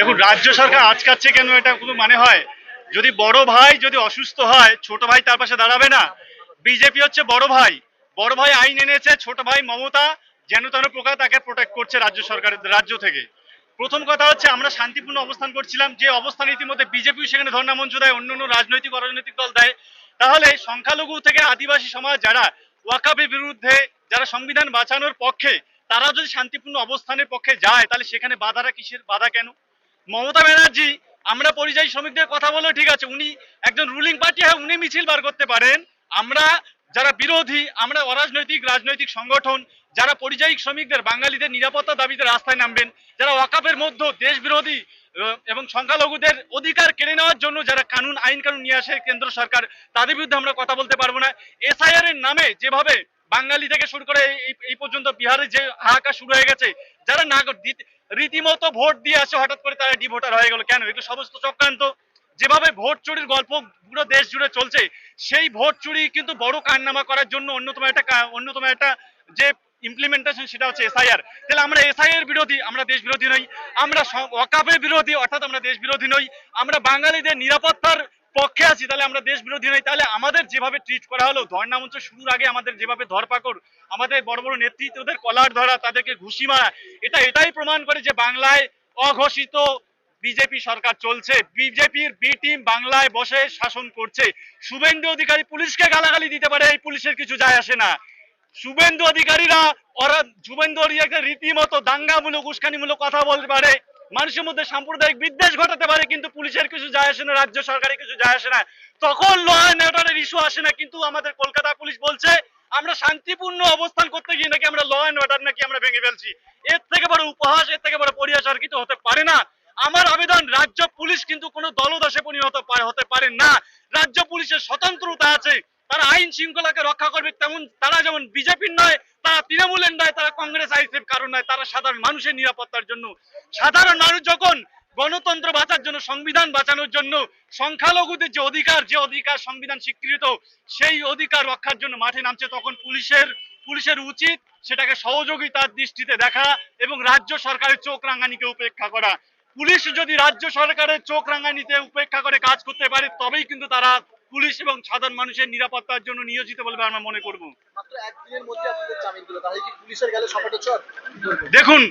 দেখুন, রাজ্য সরকার আজকাচ্ছে কেন? এটা কোনো মানে হয়? যদি বড় ভাই যদি অসুস্থ হয়, ছোট ভাই তার পাশে দাঁড়াবে না। বিজেপি হচ্ছে বড় ভাই। বড় ভাই আইন এনেছে, ছোট ভাই মমতা যেন তেন প্রকার তাকে প্রোটেক্ট করছে রাজ্য সরকারের রাজ্য থেকে। প্রথম কথা হচ্ছে, আমরা শান্তিপূর্ণ অবস্থান করছিলাম। যে অবস্থান ইতিমধ্যে বিজেপিও সেখানে ধর্ণা মঞ্চ দেয়, অন্য অন্য রাজনৈতিক, অরাজনৈতিক দল দেয়। তাহলে সংখ্যালঘু থেকে আদিবাসী সমাজ যারা ওয়াকাবের বিরুদ্ধে, যারা সংবিধান বাঁচানোর পক্ষে তারা যদি শান্তিপূর্ণ অবস্থানের পক্ষে যায়, তাহলে সেখানে বাধারা কিসের? বাধা কেন? মমতা ব্যানার্জি, আমরা পরিযায়ী শ্রমিকদের কথা বলে ঠিক আছে, উনি একজন রুলিং পার্টি হ্যাঁ উনি মিছিল বার করতে পারেন। আমরা যারা বিরোধী, আমরা অরাজনৈতিক, রাজনৈতিক সংগঠন, যারা পরিযায়ী শ্রমিকদের, বাঙালিদের নিরাপত্তা দাবিতে রাস্তায় নামবেন, যারা ওয়াকাপের মধ্যে দেশ বিরোধী এবং সংখ্যালঘুদের অধিকার কেড়ে নেওয়ার জন্য যারা কানুন, আইন কানুন নিয়ে আসে কেন্দ্র সরকার, তাদের বিরুদ্ধে আমরা কথা বলতে পারব না। এসআইআর এর নামে যেভাবে বাঙালি থেকে শুরু করে এই পর্যন্ত বিহারে যে হাহাকার শুরু হয়ে গেছে, যারা নাগর দিত- রীতিমতো ভোট দিয়ে আসে, হঠাৎ করে তারা ডিভোটার হয়ে গেল। কেন? এগুলো সমস্ত চক্রান্ত। যেভাবে ভোট চুরির গল্প পুরো দেশ জুড়ে চলছে, সেই ভোট চুরি কিন্তু বড় কারনামা করার জন্য অন্যতম একটা অন্যতম একটা যে ইমপ্লিমেন্টেশন সেটা হচ্ছে এসআইআর তাহলে আমরা এসআইআর বিরোধী, আমরা দেশ বিরোধী নই। আমরা ওয়াকাফের বিরোধী, অর্থাৎ আমরা দেশ বিরোধী নই। আমরা বাঙালিদের নিরাপত্তার পক্ষে আছি, তাহলে আমরা দেশ বিরোধী নই। তাহলে আমাদের যেভাবে ট্রিট করা হলো, ধর্ণা মঞ্চ শুরুর আগে আমাদের যেভাবে ধরপাকড়, আমাদের বড় বড় নেতৃত্বদের কলার ধরা, তাদেরকে ঘুষি মারা, এটা, এটাই প্রমাণ করে যে বাংলায় অঘোষিত বিজেপি সরকার চলছে। বিজেপির বি টিম বাংলায় বসে শাসন করছে। শুভেন্দু অধিকারী পুলিশকে গালাগালি দিতে পারে, এই পুলিশের কিছু যায় আসে না। শুভেন্দু অধিকারীরা শুভেন্দু অধিকারী রীতিমতো দাঙ্গামূলক, উস্কানিমূলক কথা বলতে পারে। মানুষের মধ্যে সাম্প্রদায়িক বিদ্বেষ ঘটাতে পারে, কিন্তু পুলিশের কিছু যায় আসে না, রাজ্য সরকারের কিছু যায় আসে না। তখন ল অ্যান্ড অর্ডারের ইস্যু আসে না, কিন্তু আমাদের কলকাতা পুলিশ বলছে, আমরা শান্তিপূর্ণ অবস্থান করতে গিয়ে নাকি আমরা ল অ্যান্ড অর্ডার নাকি আমরা ভেঙে ফেলছি। এর থেকে বড় উপহাস, এর থেকে বড় পরিহাস আর কিছু হতে পারে না। আমার আবেদন, রাজ্য পুলিশ কিন্তু কোনো দলদাসে পরিণত হতে পারে না। রাজ্য পুলিশের স্বতন্ত্রতা আছে, তারা আইন শৃঙ্খলাকে রক্ষা করবে, তেমন তারা যেমন বিজেপির নয় তৃণমূলের নয় তারা কংগ্রেস আইসিএফ কারণ নয়, তারা সাধারণ মানুষের নিরাপত্তার জন্য, সাধারণ মানুষ যখন গণতন্ত্র বাঁচার জন্য, সংবিধান বাঁচানোর জন্য, সংখ্যালঘুদের যে অধিকার যে অধিকার সংবিধান স্বীকৃত, সেই অধিকার রক্ষার জন্য মাঠে নামছে, তখন পুলিশের পুলিশের উচিত সেটাকে সহযোগিতার দৃষ্টিতে দেখা এবং রাজ্য সরকারের চোখ রাঙানিকে উপেক্ষা করা। পুলিশ যদি রাজ্য সরকারের চোখ রাঙানিতে উপেক্ষা করে কাজ করতে পারে, তবেই কিন্তু তারা পুলিশ এবং সাধারণ মানুষের নিরাপত্তার জন্য নিয়োজিত বলে আমরা মনে করব। দেখুন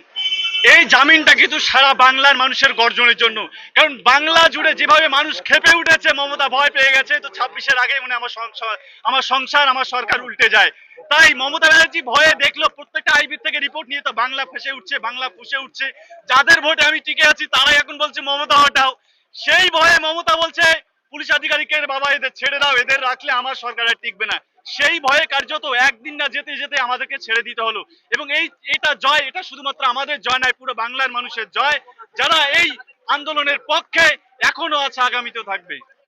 এই জামিনটা কিন্তু সারা বাংলার মানুষের গর্জনের জন্য। কারণ বাংলা জুড়ে যেভাবে মানুষ খেপে উঠেছে মমতা ভয় পেয়ে গেছে তো ছাব্বিশের আগে মানে আমার সংসার আমার সংসার আমার সরকার উল্টে যায়। তাই মমতা ব্যানার্জি ভয়ে দেখল প্রত্যেকটা আইবি থেকে রিপোর্ট নিয়ে তো বাংলা ফেসে উঠছে বাংলা ফুসে উঠছে। যাদের ভোটে আমি টিকে আছি তারাই এখন বলছে মমতা হটাও। সেই ভয়ে মমতা বলছে পুলিশ আধিকারিকের বাবা এদের ছেড়ে দাও, এদের রাখলে আমার সরকার টিকবে না। সেই ভয়ে কার্যত একদিন না যেতে যেতে আমাদেরকে ছেড়ে দিতে হলো। এবং এই, এটা জয়, এটা শুধুমাত্র আমাদের জয় নয়, পুরো বাংলার মানুষের জয়। যারা এই আন্দোলনের পক্ষে এখনও আছে, আগামীতেও থাকবে।